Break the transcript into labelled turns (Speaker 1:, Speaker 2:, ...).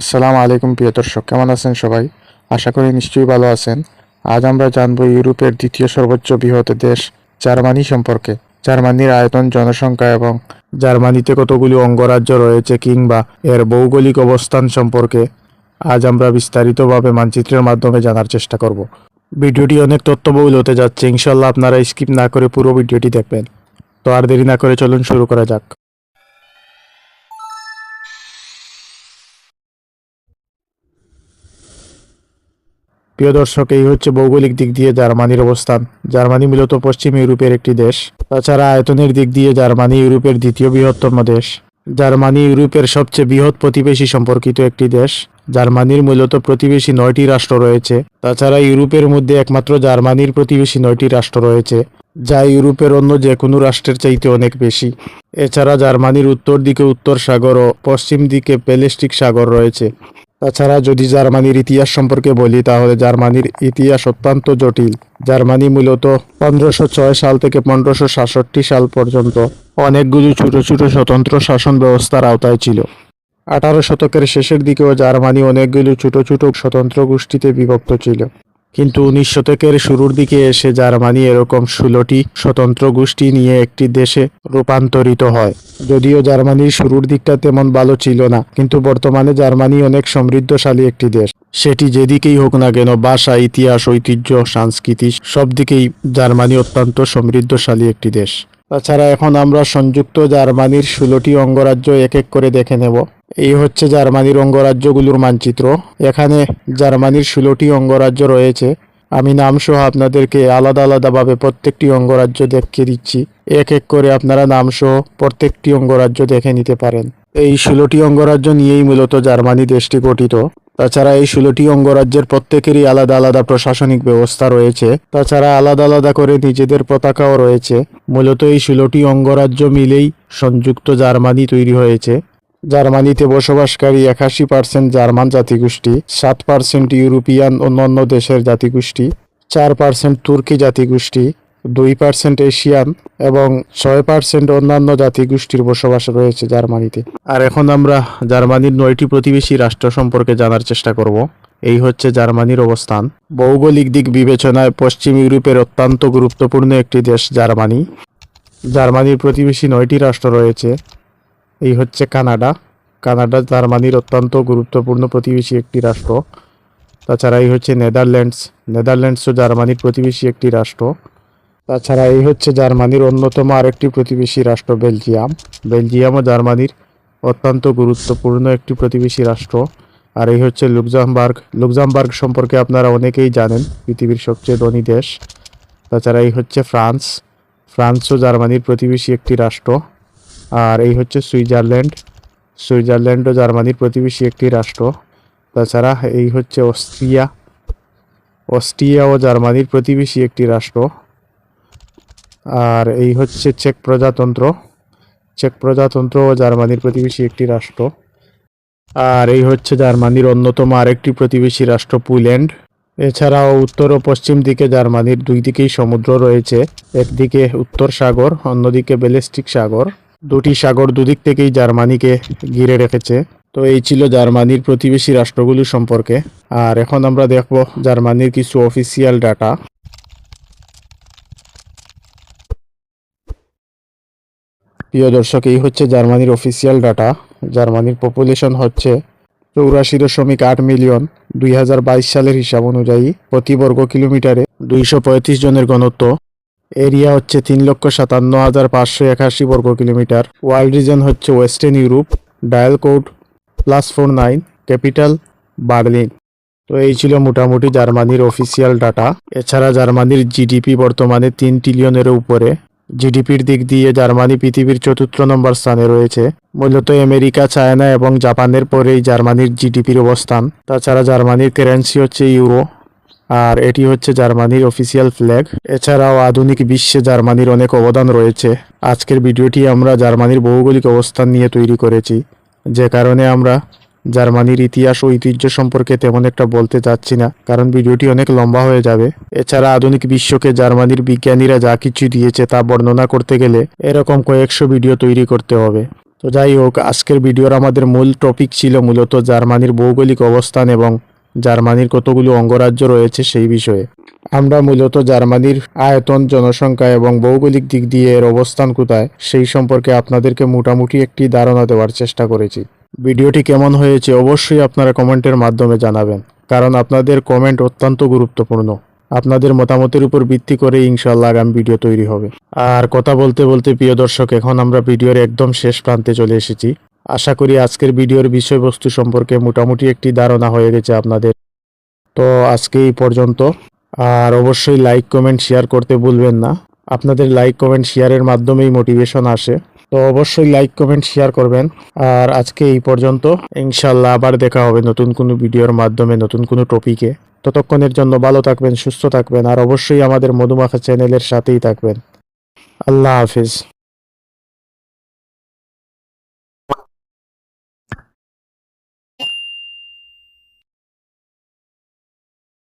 Speaker 1: আসসালামু আলাইকুম প্রিয় দর্শক, কেমন আছেন সবাই? আশা করি নিশ্চয়ই ভালো আছেন। আজ আমরা জানব ইউরোপের দ্বিতীয় সর্বোচ্চ বৃহৎ দেশ জার্মানি সম্পর্কে। জার্মানির আয়তন, জনসংখ্যা এবং জার্মানিতে কতগুলি অঙ্গরাজ্য রয়েছে কিংবা এর ভৌগোলিক অবস্থান সম্পর্কে আজ আমরা বিস্তারিতভাবে মানচিত্রের মাধ্যমে জানার চেষ্টা করব। ভিডিওটি অনেক তথ্যবহুল হতে যাচ্ছে ইনশাল্লাহ আপনারা স্কিপ না করে পুরো ভিডিওটি দেখবেন। তো আর দেরি না করে চলুন শুরু করা যাক। প্রিয় দর্শক, এই হচ্ছে ভৌগোলিক দিক দিয়ে জার্মানির অবস্থান। জার্মানি মূলত পশ্চিম ইউরোপের একটি দেশ, তাছাড়া আয়তনের দিক দিয়ে জার্মানি ইউরোপের দ্বিতীয় বৃহত্তম দেশ। জার্মানি ইউরোপের সবচেয়ে বৃহৎ প্রতিবেশী সম্পর্কিত একটি দেশ। জার্মানির মূলত প্রতিবেশী নয়টি রাষ্ট্র রয়েছে, তাছাড়া ইউরোপের মধ্যে একমাত্র জার্মানির প্রতিবেশী নয়টি রাষ্ট্র রয়েছে, যা ইউরোপের অন্য যে কোনো রাষ্ট্রের চাইতে অনেক বেশি। এছাড়া জার্মানির উত্তর দিকে উত্তর সাগর ও পশ্চিম দিকে প্যালেস্টিক সাগর রয়েছে। তাছাড়া যদি জার্মানির ইতিহাস সম্পর্কে বলি, তাহলে জার্মানির ইতিহাস অত্যন্ত জটিল। জার্মানি মূলত পনেরোশো ছয় সাল থেকে পনেরোশো সাতষট্টি সাল পর্যন্ত অনেকগুলি ছোট ছোট স্বতন্ত্র শাসন ব্যবস্থার আওতায় ছিল। আঠারো শতকের শেষের দিকেও জার্মানি অনেকগুলি ছোট ছোট স্বতন্ত্র গোষ্ঠীতে বিভক্ত ছিল। কিন্তু উনিশ শতকের শুরুর দিকে এসে জার্মানি এরকম ষোলোটি স্বতন্ত্র গোষ্ঠী নিয়ে একটি দেশে রূপান্তরিত হয়। যদিও জার্মানির শুরুর দিকটা তেমন ভালো ছিল না, কিন্তু বর্তমানে জার্মানি অনেক সমৃদ্ধশালী একটি দেশ। সেটি যেদিকেই হোক না কেন ভাষা, ইতিহাস, ঐতিহ্য, সংস্কৃতি সব দিকেই জার্মানি অত্যন্ত সমৃদ্ধশালী একটি দেশ। তাছাড়া এখন আমরা সংযুক্ত জার্মানির ষোলোটি অঙ্গরাজ্য এক এক করে দেখে নেব। এই হচ্ছে জার্মানির অঙ্গরাজ্যগুলোর মানচিত্র। এখানে জার্মানির ষোলোটি অঙ্গরাজ্য রয়েছে। আমি নামসহ আপনাদেরকে আলাদা আলাদাভাবে প্রত্যেকটি অঙ্গরাজ্য দেখিয়ে দিচ্ছি। এক এক করে আপনারা নামসহ প্রত্যেকটি অঙ্গরাজ্য দেখে নিতে পারেন। এই ষোলোটি অঙ্গরাজ্য নিয়েই মূলত জার্মানি দেশটি গঠিত। তাছাড়া এই ষোলোটি অঙ্গরাজ্যের প্রত্যেকেরই আলাদা আলাদা প্রশাসনিক ব্যবস্থা রয়েছে। তাছাড়া আলাদা আলাদা করে নিজেদের পতাকাও রয়েছে। মূলত এই ষোলোটি অঙ্গরাজ্য মিলেই সংযুক্ত জার্মানি তৈরি হয়েছে। জার্মানিতে বসবাসকারী একাশি পার্সেন্ট জার্মান জাতিগোষ্ঠী, সাত পার্সেন্ট ইউরোপিয়ান অন্যান্য দেশের জাতিগোষ্ঠী, চার পার্সেন্ট তুর্কি জাতিগোষ্ঠী, দুই পার্সেন্ট এশিয়ান এবং ছয় পার্সেন্ট অন্যান্য জাতিগোষ্ঠীর বসবাস রয়েছে জার্মানিতে। আর এখন আমরা জার্মানির নয়টি প্রতিবেশী রাষ্ট্র সম্পর্কে জানার চেষ্টা করব। এই হচ্ছে জার্মানির অবস্থান। ভৌগোলিক দিক বিবেচনায় পশ্চিম ইউরোপের অত্যন্ত গুরুত্বপূর্ণ একটি দেশ জার্মানি। জার্মানির প্রতিবেশী নয়টি রাষ্ট্র রয়েছে। এই হচ্ছে কানাডা। কানাডা, জার্মানির অত্যন্ত গুরুত্বপূর্ণ প্রতিবেশী একটি রাষ্ট্র। তাছাড়া এই হচ্ছে নেদারল্যান্ডস। নেদারল্যান্ডসও জার্মানির প্রতিবেশী একটি রাষ্ট্র। তাছাড়া এই হচ্ছে জার্মানির অন্যতম আরেকটি প্রতিবেশী রাষ্ট্র, বেলজিয়াম। বেলজিয়ামও জার্মানির অত্যন্ত গুরুত্বপূর্ণ একটি প্রতিবেশী রাষ্ট্র। আর এই হচ্ছে লুকজামবার্গ লুকজামবার্গ সম্পর্কে আপনারা অনেকেই জানেন, পৃথিবীর সবচেয়ে ধনী দেশ। তাছাড়া এই হচ্ছে ফ্রান্স। ফ্রান্সও জার্মানির প্রতিবেশী একটি রাষ্ট্র। আর এই হচ্ছে সুইজারল্যান্ড। সুইজারল্যান্ড ও জার্মানির প্রতিবেশী একটি রাষ্ট্র। তাছাড়া এই হচ্ছে অস্ট্রিয়া। অস্ট্রিয়া ও জার্মানির প্রতিবেশী একটি রাষ্ট্র। আর এই হচ্ছে চেক প্রজাতন্ত্র। চেক প্রজাতন্ত্র ও জার্মানির প্রতিবেশী একটি রাষ্ট্র। আর এই হচ্ছে জার্মানির অন্যতম আরেকটি প্রতিবেশী রাষ্ট্র পুল্যান্ড এছাড়াও উত্তর ও পশ্চিম দিকে জার্মানির দুই দিকেই সমুদ্র রয়েছে। একদিকে উত্তর সাগর, অন্যদিকে ব্যালিস্টিক সাগর। দুটি সাগর দুদিক থেকেই জার্মানিকে ঘিরে রেখেছে। তো এই ছিল জার্মানির প্রতিবেশী রাষ্ট্রগুলি সম্পর্কে। আর এখন আমরা দেখব জার্মানির কিছু অফিসিয়াল ডাটা প্রিয় দর্শক, এই হচ্ছে জার্মানির অফিসিয়াল ডাটা জার্মানির পপুলেশন হচ্ছে চৌরাশি দশমিক আট মিলিয়ন দুই হাজার বাইশ সালের হিসাব অনুযায়ী প্রতি বর্গ কিলোমিটারে দুইশো পঁয়ত্রিশ জনের ঘনত্ব। এরিয়া হচ্ছে তিন লক্ষ সাতান্ন হাজার পাঁচশো একাশি বর্গ কিলোমিটার। ওয়ার্ল্ড রিজন হচ্ছে western Europe, dial code plus four nine, capital Berlin. তো এই ছিল মোটামুটি জার্মানির অফিসিয়াল ডাটা। এছাড়া জার্মানির জিডিপি বর্তমানে তিন ট্রিলিয়নের উপরে। জিডিপির দিক দিয়ে জার্মানি পৃথিবীর চতুর্থ নম্বর স্থানে রয়েছে। মূলত আমেরিকা, চায়না এবং জাপানের পরেই জার্মানির জিডিপির অবস্থান। তাছাড়া জার্মানির কারেন্সি হচ্ছে ইউরো আর এটি হচ্ছে জার্মানির অফিসিয়াল ফ্ল্যাগ এছাড়াও আধুনিক বিশ্বে জার্মানির অনেক অবদান রয়েছে। আজকের ভিডিওটি আমরা জার্মানির ভৌগোলিক অবস্থান নিয়ে তৈরি করেছি। যে কারণে আমরা জার্মানির ইতিহাস ও ঐতিহ্য সম্পর্কে তেমন একটা বলতে চাচ্ছি না, কারণ ভিডিওটি অনেক লম্বা হয়ে যাবে। এছাড়া আধুনিক বিশ্বকে জার্মানির বিজ্ঞানীরা যা কিছু দিয়েছে তা বর্ণনা করতে গেলে এরকম কয়েকশো ভিডিও তৈরি করতে হবে। তো যাই হোক, আজকের ভিডিওর আমাদের মূল টপিক ছিল মূলত জার্মানির ভৌগোলিক অবস্থান এবং জার্মানির কতগুলো অঙ্গরাজ্য রয়েছে সেই বিষয়ে। আমরা মূলত জার্মানির আয়তন, জনসংখ্যা এবং ভৌগোলিক দিক দিয়ে এর অবস্থান কোথায়, সেই সম্পর্কে আপনাদেরকে মোটামুটি একটি ধারণা দেওয়ার চেষ্টা করেছি। ভিডিওটি কেমন হয়েছে অবশ্যই আপনারা কমেন্টের মাধ্যমে জানাবেন, কারণ আপনাদের কমেন্ট অত্যন্ত গুরুত্বপূর্ণ। আপনাদের মতামতের উপর ভিত্তি করে ইনশাল্লাহ আগামী ভিডিও তৈরি হবে। আর কথা বলতে বলতে প্রিয় দর্শক, এখন আমরা ভিডিওর একদম শেষ প্রান্তে চলে এসেছি। আশা করি আজকের ভিডিওর বিষয়বস্তু সম্পর্কে মোটামুটি একটি ধারণা হয়ে গেছে আপনাদের। তো আজকে এই পর্যন্ত। আর অবশ্যই লাইক কমেন্ট শেয়ার করতে ভুলবেন না। আপনাদের লাইক কমেন্ট শেয়ারের মাধ্যমেই মোটিভেশন আসে। তো অবশ্যই লাইক কমেন্ট শেয়ার করবেন। আর আজকে এই পর্যন্ত। ইনশাল্লাহ আবার দেখা হবে নতুন কোনো ভিডিওর মাধ্যমে, নতুন কোনো টপিকে ততক্ষণের জন্য ভালো থাকবেন, সুস্থ থাকবেন। আর অবশ্যই আমাদের মধুমাখা চ্যানেলের সাথেই থাকবেন। আল্লাহ হাফিজ।